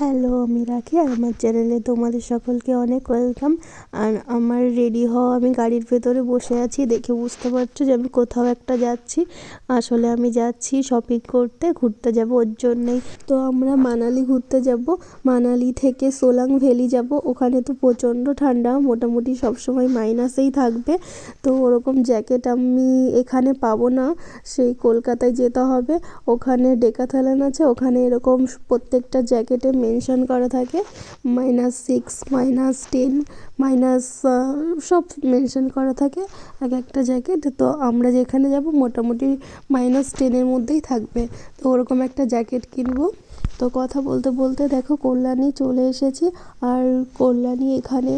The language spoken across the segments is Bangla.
হ্যালো আমি রাখি আর আমার চ্যানেলে তোমাদের সকলকে অনেক ওয়েলকাম আর আমার রেডি হওয়া আমি গাড়ির ভেতরে বসে আছি, দেখে বুঝতে পারছ যে আমি কোথাও একটা যাচ্ছি। আসলে আমি যাচ্ছি শপিং করতে, ঘুরতে যাব ওর জন্যেই। তো আমরা মানালি ঘুরতে যাব, মানালি থেকে সোলাং ভ্যালি যাব। ওখানে তো প্রচণ্ড ঠান্ডা, মোটামুটি সবসময় মাইনাসেই থাকবে। তো ওরকম জ্যাকেট আমি এখানে পাবো না, সেই কলকাতায় যেতে হবে। ওখানে ডেকাথালান আছে, ওখানে এরকম প্রত্যেকটা জ্যাকেটে মেনশন করা থাকে। Minus six, minus ten, minus সব মেনশন করা থাকে এক একটা জ্যাকেট। তো আমরা যেখানে যাব মোটামুটি মাইনাস টেনের মধ্যেই থাকবে। তো ওরকম একটা জ্যাকেট কিনবো। তো কথা বলতে বলতে দেখো কল্যাণী চলে এসেছি। আর কল্যাণী এখানে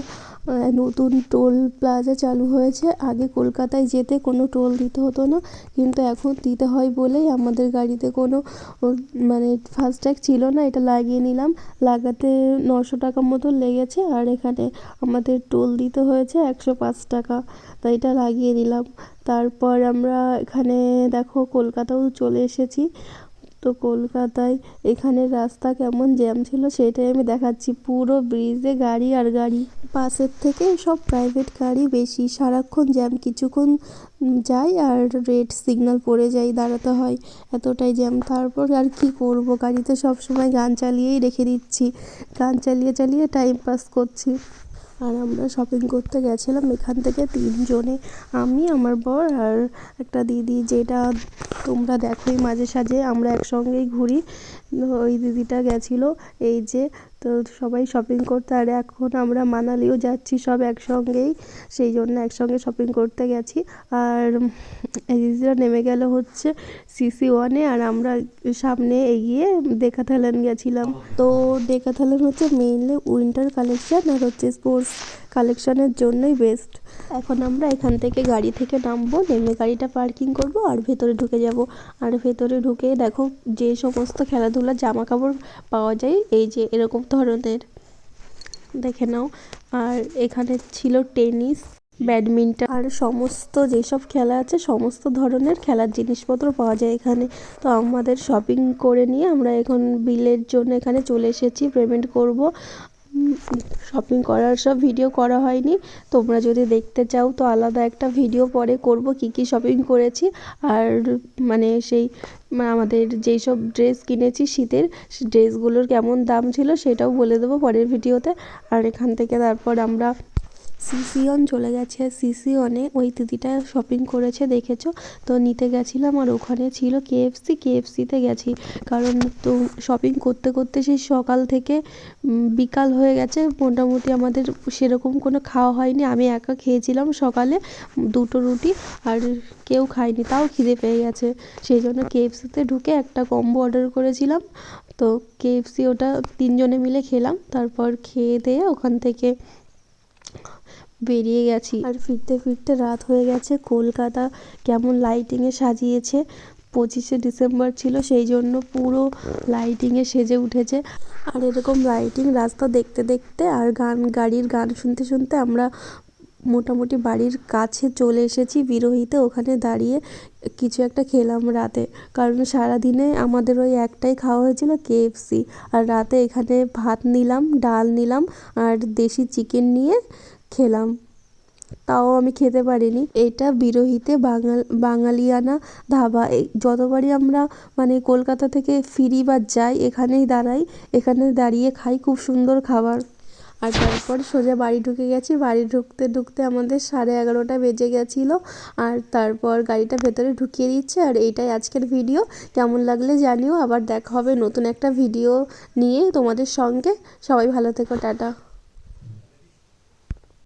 নতুন টোল প্লাজা চালু হয়েছে। আগে কলকাতায় যেতে কোনো টোল দিতে হতো না, কিন্তু এখন দিতে হয় বলেই আমাদের গাড়িতে কোনো মানে ফাস্ট্যাগ ছিল না, এটা লাগিয়ে নিলাম। লাগাতে নশো টাকা মতো লেগেছে আর এখানে আমাদের টোল দিতে হয়েছে একশো পাঁচ টাকা, তাই এটা লাগিয়ে নিলাম। তারপর আমরা এখানে দেখো কলকাতাও চলে এসেছি। তো কলকাতায় এখানে রাস্তা কেমন জ্যাম ছিল সেটাই আমি দেখাচ্ছি। পুরো ব্রিজে গাড়ি আর গাড়ি। পাশের থেকে সব প্রাইভেট গাড়ি বেশি। সারাক্ষণ জ্যাম কিছুক্ষণ যাই আর রেড সিগনাল পড়ে যাই দাঁড়াতে হয়। এতটাই জ্যাম তারপর আর কি করব? গাড়িতে সব সময় গান চালিয়েই রেখে দিচ্ছি। গান চালিয়ে চালিয়ে টাইম পাস করছি। আর আমরা শপিং করতে গেছিলাম এখান থেকে তিনজনে। আমি, আমার বর আর একটা দিদি, যেটা তোমরা দেখোই মাঝে সাঝে। আমরা একসঙ্গেই ঘুরি। ওই দিদিটা গেছিল, এই যে তো সবাই শপিং করতে, আর এখন আমরা মানালিও যাচ্ছি সব একসঙ্গেই, সেই জন্য একসঙ্গে শপিং করতে গেছি। আর দিদিরা নেমে গেল হচ্ছে সিসি ওয়ানে আর আমরা সামনে এগিয়ে ডেকাথালান গেছিলাম। তো ডেকাথালান হচ্ছে মেইনলি উইন্টার কালেকশান আর হচ্ছে স্পোর্টস কালেকশানের জন্যই বেস্ট এখন আমরা এখান থেকে গাড়ি থেকে নামবো, নেমে গাড়িটা পার্কিং করব আর ভেতরে ঢুকে যাব। আর ভেতরে ঢুকে দেখো যে সমস্ত খেলাধুলার জামা কাপড় পাওয়া যায়, এই যে এরকম ধরনের। দেখে নাও। আর এখানে ছিল টেনিস, ব্যাডমিন্টন, আর সমস্ত যেসব খেলা আছে, সমস্ত ধরনের খেলার জিনিসপত্র পাওয়া যায় এখানে। তো আমাদের শপিং করে নিয়ে আমরা এখন বিলের জন্য এখানে চলে এসেছি পেমেন্ট করব। শপিং করার সব ভিডিও করা হয়নি। তোমরা যদি দেখতে চাও তো আলাদা একটা ভিডিও পরে করব কি কি শপিং করেছি। আর মানে সেই আমাদের যেই সব ড্রেস কিনেছি শীতের ড্রেসগুলোর কেমন দাম ছিল সেটাও বলে দেবো পরের ভিডিওতে আর এখান থেকে তারপর আমরা সিসিওন চলে গেছে। সিসিওনে ওই দিদিটা শপিং করেছে, দেখেছ? তো নিতে গেছিলাম আর ওখানে ছিল কেএফসি কেএফসিতে গেছি। কারণ তো শপিং করতে করতে সেই সকাল থেকে বিকাল হয়ে গেছে। মোটামুটি আমাদের সেরকম কোনো খাওয়া হয়নি। আমি একা খেয়েছিলাম সকালে দুটো রুটি আর কেউ খায়নি, তাও খিদে পেয়ে গেছে। সেই জন্য কেএফসিতে ঢুকে একটা কম্বো অর্ডার করেছিলাম। তো কেএফসি ওটা তিনজনে মিলে খেলাম। তারপর খেয়ে দিয়ে ওখান থেকে বেরিয়ে গেছি। আর ফিরতে ফিরতে রাত হয়ে গেছে। কলকাতা কেমন লাইটিংয়ে সাজিয়েছে। পঁচিশে ডিসেম্বর ছিল, সেই জন্য পুরো লাইটিংয়ে সেজে উঠেছে। আর এরকম লাইটিং রাস্তা দেখতে দেখতে আর গান, গাড়ির গান শুনতে শুনতে আমরা মোটামুটি বাড়ির কাছে চলে এসেছি বিরোহিতে। ওখানে দাঁড়িয়ে কিছু একটা খেলাম রাতে। কারণ সারাদিনে আমাদের ওই একটাই খাওয়া হয়েছিল কেএফসি আর রাতে এখানে ভাত নিলাম, ডাল নিলাম আর দেশি চিকেন নিয়ে খেলাম। তাও আমি খেতে পারিনি। এটা বিরহিতে বাঙাল, বাঙালিয়ানা ধাবা। যতবারই আমরা মানে কলকাতা থেকে ফিরি বা যাই, এখানেই দাঁড়াই। এখানে দাঁড়িয়ে খাই খুব সুন্দর খাবার। আর তারপর সোজা বাড়ি ঢুকে গেছি। বাড়ি ঢুকতে ঢুকতে আমাদের সাড়ে এগারোটা বেজে গেছিল। আর তারপর গাড়িটা ভেতরে ঢুকিয়ে দিচ্ছে আর এইটাই আজকের ভিডিও। কেমন লাগলে জানিও। আবার দেখা হবে নতুন একটা ভিডিও নিয়ে তোমাদের সঙ্গে। সবাই ভালো থেকো, টাটা।